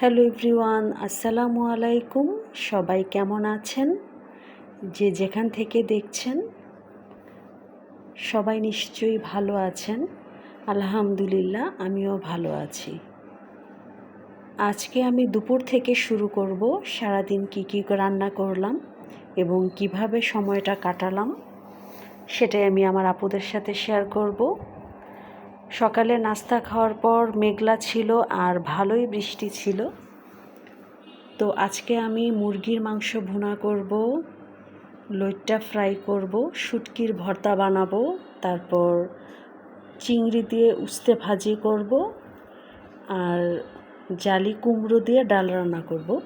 Hello everyone, আসসালামু আলাইকুম। সবাই কেমন আছেন? যে যেখান থেকে দেখছেন, সবাই নিশ্চয়ই ভালো আছেন। আলহামদুলিল্লাহ, আমিও ভালো আছি। আজকে আমি দুপুর থেকে শুরু করব, সারাদিন কি কি রান্না করলাম এবং কীভাবে সময়টা কাটালাম, সেটাই আমি আমার আপুদের সাথে শেয়ার করব। সকালে নাস্তা খাওয়ার পর মেঘলা ছিল আর ভালোই বৃষ্টি ছিল। তো আজকে আমি মুরগির মাংস ভুনা করব, লইট্টা ফ্রাই করব, শুটকির ভর্তা বানাবো, তারপর চিংড়ি দিয়ে উস্তে ভাজি করব আর জালি কুমড়ো দিয়ে ডাল রান্না করব।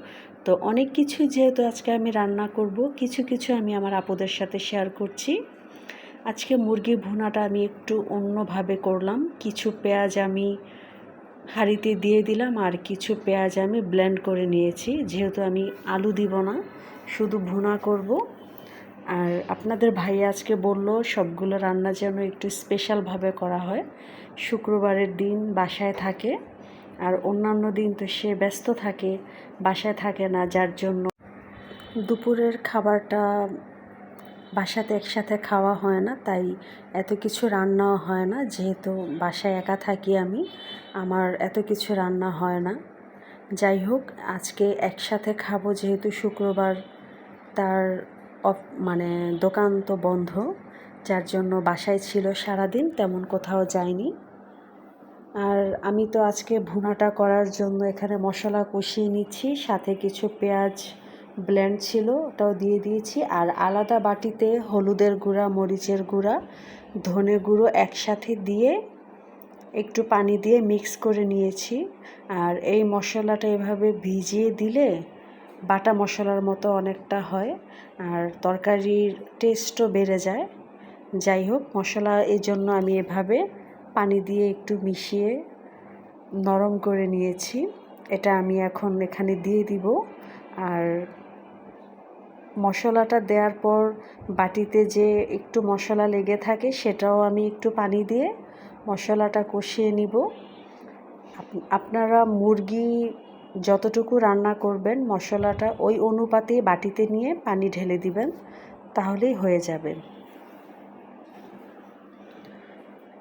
তো অনেক কিছুই যেহেতু আজকে আমি রান্না করব, কিছু কিছু আমি আমার আপুদের সাথে শেয়ার করছি। আজকে মুরগির ভুনাটা আমি একটু অন্যভাবে করলাম। কিছু পেঁয়াজ আমি হাঁড়িতে দিয়ে দিলাম আর কিছু পেঁয়াজ আমি ব্লেন্ড করে নিয়েছি। যেহেতু আমি আলু দিব না, শুধু ভুনা করব। আর আপনাদের ভাই আজকে বলল সবগুলো রান্না যেন একটু স্পেশালভাবে করা হয়। শুক্রবারের দিন বাসায় থাকে আর অন্যান্য দিন তো সে ব্যস্ত থাকে, বাসায় থাকে না, যার জন্য দুপুরের খাবারটা বাসাতে একসাথে খাওয়া হয় না, তাই এত কিছু রান্নাও হয় না। যেহেতু বাসায় একা থাকি আমি, আমার এত কিছু রান্না হয় না। যাই হোক, আজকে একসাথে খাব যেহেতু শুক্রবার তার মানে দোকান তো বন্ধ, যার জন্য বাসায় ছিল সারাদিন, তেমন কোথাও যায়নি আর আমি তো আজকে ভুনাটা করার জন্য এখানে মশলা কষিয়ে নিচ্ছি, সাথে কিছু পেঁয়াজ ব্লেন্ড ছিল, ওটাও দিয়ে দিয়েছি। আর আলাদা বাটিতে হলুদের গুঁড়া, মরিচের গুঁড়া, ধনে গুঁড়ো একসাথে দিয়ে একটু পানি দিয়ে মিক্স করে নিয়েছি। আর এই মশলাটা এভাবে ভিজিয়ে দিলে বাটা মশলার মতো অনেকটা হয় আর তরকারির টেস্টও বেড়ে যায়। যাই হোক, মশলা এই জন্য আমি এভাবে পানি দিয়ে একটু মিশিয়ে নরম করে নিয়েছি। এটা আমি এখন এখানে দিয়ে দিব। আর মশলাটা দেওয়ার পর বাটিতে যে একটু মশলা লেগে থাকে সেটাও আমি একটু পানি দিয়ে মশলাটা কষিয়ে নিব। আপনারা মুরগি যতটুকু রান্না করবেন মশলাটা ওই অনুপাতে বাটিতে নিয়ে পানি ঢেলে দিবেন, তাহলেই হয়ে যাবে।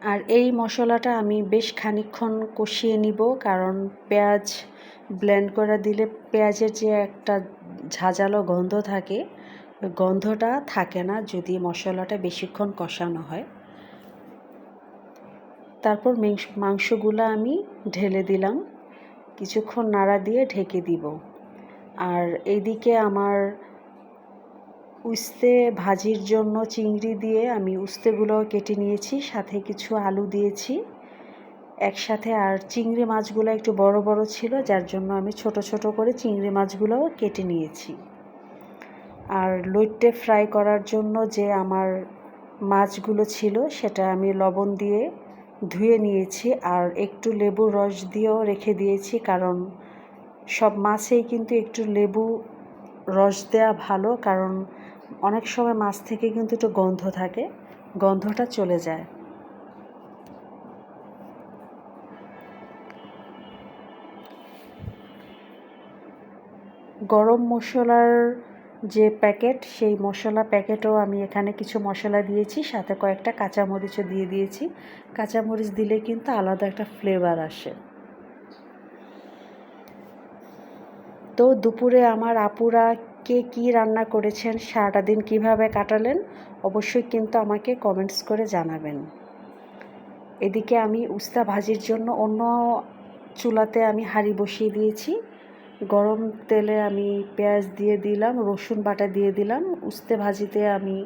আর এই মশলাটা আমি বেশ খানিক্ষণ কষিয়ে নিব, কারণ পেঁয়াজ ব্লেন্ড করে দিলে পেঁয়াজের যে একটা ঝাঁঝালো গন্ধ থাকে, গন্ধটা থাকে না যদি মশলাটা বেশিক্ষণ কষানো হয়। তারপর মাংসগুলো আমি ঢেলে দিলাম, কিছুক্ষণ নাড়া দিয়ে ঢেকে দিব। আর এইদিকে আমার উস্তে ভাজির জন্য চিংড়ি দিয়ে আমি উস্তেগুলো কেটে নিয়েছি, সাথে কিছু আলু দিয়েছি। একসাথে আর চিংড়ি মাছগুলো একটু বড় বড় ছিল, যার জন্য আমি ছোট ছোট করে চিংড়ি মাছগুলোও কেটে নিয়েছি। আর লইট্টে ফ্রাই করার জন্য যে আমার মাছগুলো ছিল, সেটা আমি লবণ দিয়ে ধুয়ে নিয়েছি আর একটু লেবু রস দিয়েও রেখে দিয়েছি, কারণ সব মাছেই কিন্তু একটু লেবু রস দেওয়া ভালো, কারণ অনেক সময় মাছ থেকে কিন্তু একটু গন্ধ থাকে, গন্ধটা চলে যায়। গরম মশলার যে প্যাকেট, সেই মশলা প্যাকেটও আমি এখানে কিছু মশলা দিয়েছি, সাথে কয়েকটা কাঁচামরিচও দিয়ে দিয়েছি। কাঁচামরিচ দিলে কিন্তু আলাদা একটা ফ্লেভার আসে। তো দুপুরে আমার আপুরা কে কী রান্না করেছেন সারাটা দিন কীভাবে কাটালেন, অবশ্যই কিন্তু আমাকে কমেন্টস করে জানাবেন। এদিকে আমি উস্তা ভাজির জন্য অন্য চুলাতে আমি হাঁড়ি বসিয়ে দিয়েছি। গরম তেলে আমি পেঁয়াজ দিয়ে দিলাম, রসুন বাটা দিয়ে দিলাম। উস্তে ভাজিতে আমি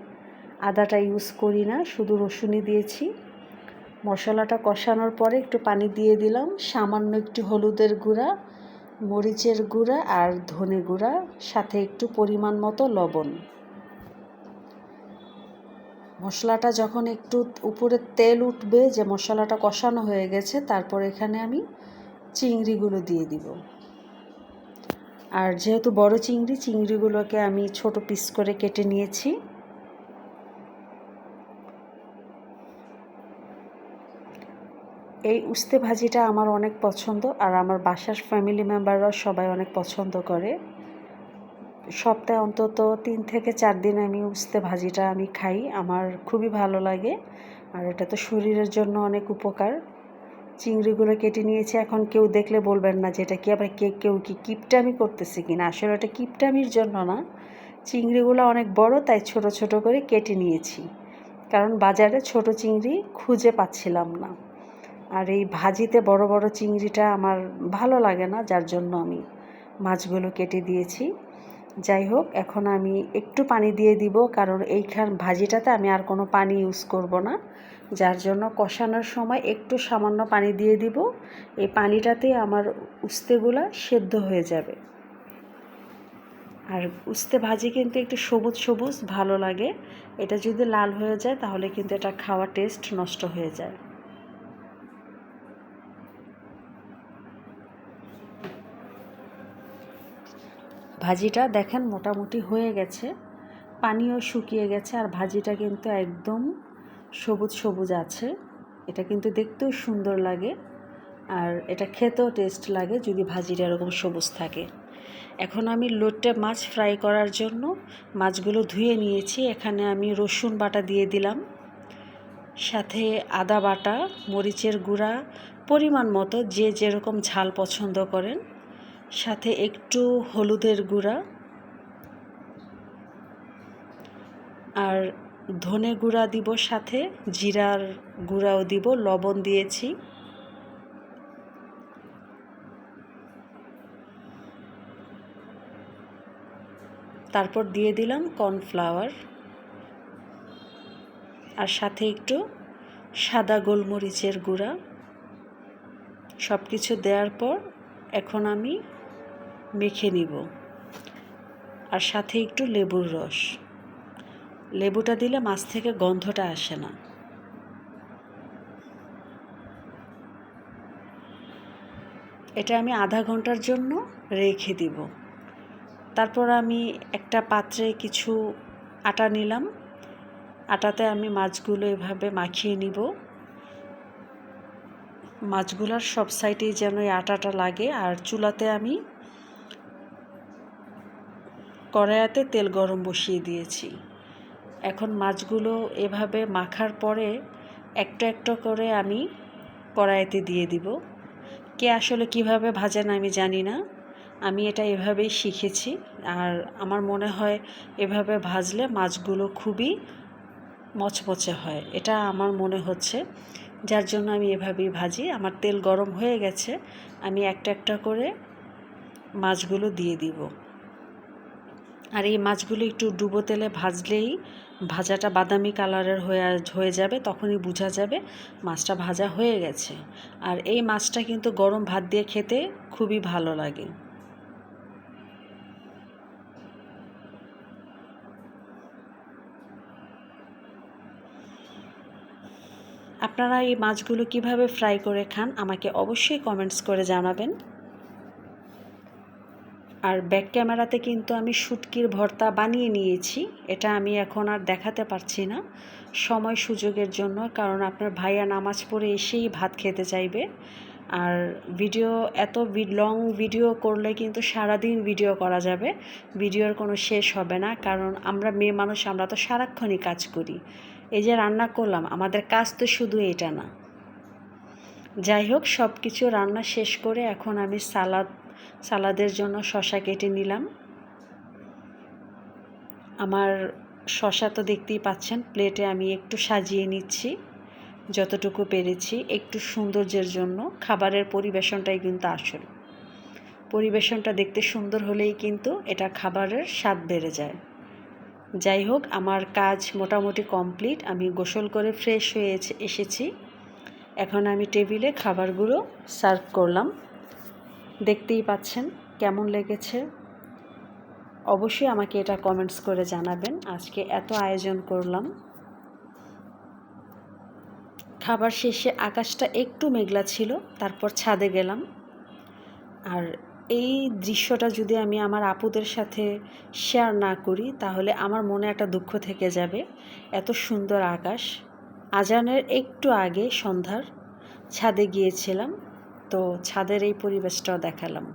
আদাটা ইউজ করি না, শুধু রসুনই দিয়েছি। মশলাটা কষানোর পরে একটু পানি দিয়ে দিলাম। সামান্য একটু হলুদের গুঁড়া, মরিচের গুঁড়া আর ধনে গুঁড়া, সাথে একটু পরিমাণ মতো লবণ। মশলাটা যখন একটু উপরে তেল উঠবে, যে মশলাটা কষানো হয়ে গেছে, তারপর এখানে আমি চিংড়িগুলো দিয়ে দিব। আর যেহেতু বড় চিংড়ি, চিংড়িগুলোকে আমি ছোট পিস করে কেটে নিয়েছি। এই উস্তে ভাজিটা আমার অনেক পছন্দ আর আমার বাসার ফ্যামিলি মেম্বাররা সবাই অনেক পছন্দ করে। সপ্তাহে অন্তত তিন থেকে চার দিন আমি উস্তে ভাজিটা আমি খাই, আমার খুবই ভালো লাগে। আর এটা তো শরীরের জন্য অনেক উপকার। চিংড়িগুলো কেটে নিয়েছি, এখন কেউ দেখলে বলবেন না যে এটা কি, আবার কে, কেউ কি কিপটামি করতেছে কিনা। আসলে এটা কিপটামির জন্য না। চিংড়িগুলো অনেক বড়, তাই ছোট ছোট করে কেটে নিয়েছি। কারণ বাজারে ছোট চিংড়ি খুঁজে পাচ্ছিলাম না। আর এই ভাজিতে বড় বড় চিংড়িটা আমার ভালো লাগে না, যার জন্য আমি মাছগুলো কেটে দিয়েছি। যাই হোক, এখন আমি একটু পানি দিয়ে দিব, কারণ এইখান ভাজিটাতে আমি আর কোনো পানি ইউজ করব না। যার জন্য কষানোর সময় একটু সামান্য পানি দিয়ে দিব, এই পানিটাতে আমার উস্তেগুলা সেদ্ধ হয়ে যাবে। আর উস্তে ভাজি কিন্তু একটু সবুজ সবুজ, ভালো লাগে। এটা যদি লাল হয়ে যায়, তাহলে কিন্তু এটা খাওয়া টেস্ট নষ্ট হয়ে যায়। ভাজিটা দেখেন মোটামুটি হয়ে গেছে, পানিও শুকিয়ে গেছে আর ভাজিটা কিন্তু একদম সবুজ সবুজ আছে। এটা কিন্তু দেখতেও সুন্দর লাগে আর এটা খেতেও টেস্ট লাগে যদি ভাজিটা এরকম সবুজ থাকে। এখন আমি লোটে মাছ ফ্রাই করার জন্য মাছগুলো ধুয়ে নিয়েছি, এখানে আমি রসুন বাটা দিয়ে দিলাম, সাথে আদা বাটা, মরিচের গুঁড়া, পরিমাণ মতো যে যেরকম ঝাল পছন্দ করেন। সাথে একটু হলুদের গুঁড়া আর ধনে গুঁড়া দিব সাথে, জিরার গুঁড়াও দিব, লবণ দিয়েছি। তারপর দিয়ে দিলাম কর্নফ্লাওয়ার। আর সাথে একটু সাদা গোলমরিচের গুঁড়া। সব কিছু দেওয়ার পর এখন আমি মেখে নিব। আর সাথে একটু লেবুর রস। লেবুটা দিলে মাছ থেকে গন্ধটা আসে না। এটা আমি আধা ঘণ্টার জন্য রেখে দিব। তারপর আমি একটা পাত্রে কিছু আটা নিলাম। আটাতে আমি মাছগুলো এভাবে মাখিয়ে নিব। মাছগুলোর সব সাইডেই যেন এই আটাটা লাগে। আর চুলাতে আমি কড়াইয়াতে তেল গরম বসিয়ে দিয়েছি। এখন মাছগুলো এভাবে মাখার পরে একটা একটা করে আমি কড়াইতে দিয়ে দিব। কে আসলে কীভাবে ভাজেন আমি জানি না। আমি এটা এভাবেই শিখেছি। আর আমার মনে হয় এভাবে ভাজলে মাছগুলো খুবই মচমচে হয়। এটা আমার মনে হচ্ছে। যার জন্য আমি এভাবেই ভাজি। আমার তেল গরম হয়ে গেছে। আমি একটা একটা করে মাছগুলো দিয়ে দিব। আর এই মাছগুলো একটু ডুবো তেলে ভাজলেই ভাজাটা বাদামি কালারের হয়ে হয়ে যাবে, তখনই বোঝা যাবে মাছটা ভাজা হয়ে গেছে। আর এই মাছটা কিন্তু গরম ভাত দিয়ে খেতে খুবই ভালো লাগে। আপনারা এই মাছগুলো কীভাবে ফ্রাই করে খান, আমাকে অবশ্যই কমেন্টস করে জানাবেন। আর ব্যাক ক্যামেরাতে কিন্তু আমি শুটকির ভর্তা বানিয়ে নিয়েছি। এটা আমি এখন আর দেখাতে পারছি না। সময় সুযোগের জন্য, কারণ আপনার ভাইয়া নামাজ পড়ে এসেই ভাত খেতে চাইবে। আর ভিডিও এত লং ভিডিও করলে কিন্তু সারাদিন ভিডিও করা যাবে। ভিডিওর কোনো শেষ হবে না, কারণ আমরা মেয়ে মানুষ, আমরা তো সারাক্ষণই কাজ করি। এই যে রান্না করলাম, আমাদের কাজ তো শুধু এটা না। যাই হোক সব কিছু রান্না শেষ করে এখন আমি সালাদ সালাদের জন্য শশা কেটে নিলাম। আমার শশা তো দেখতেই পাচ্ছেন, প্লেটে আমি একটু সাজিয়ে নিচ্ছি, যতটুকু পেরেছি, একটু সৌন্দর্যের জন্য। খাবারের পরিবেশনটাই কিন্তু আসল। পরিবেশনটা দেখতে সুন্দর হলেই কিন্তু এটা খাবারের স্বাদ বেড়ে যায়। যাই হোক, আমার কাজ মোটামুটি কমপ্লিট, আমি গোসল করে ফ্রেশ হয়ে এসেছি এখন আমি টেবিলে খাবারগুলো সার্ভ করলাম। দেখতেই পাচ্ছেন কেমন লেগেছে। অবশ্যই আমাকে এটা কমেন্টস করে জানাবেন। আজকে এত আয়োজন করলাম। খাবার শেষে আকাশটা একটু মেঘলা ছিল, তারপর ছাদে গেলাম। আর এই দৃশ্যটা যদি আমি আমার আপুদের সাথে শেয়ার না করি, তাহলে আমার মনে একটা দুঃখ থেকে যাবে। এত সুন্দর আকাশ। আজানের একটু আগে সন্ধ্যার ছাদে গিয়েছিলাম। তো ছাদের এই পরিবেশটাও দেখালাম।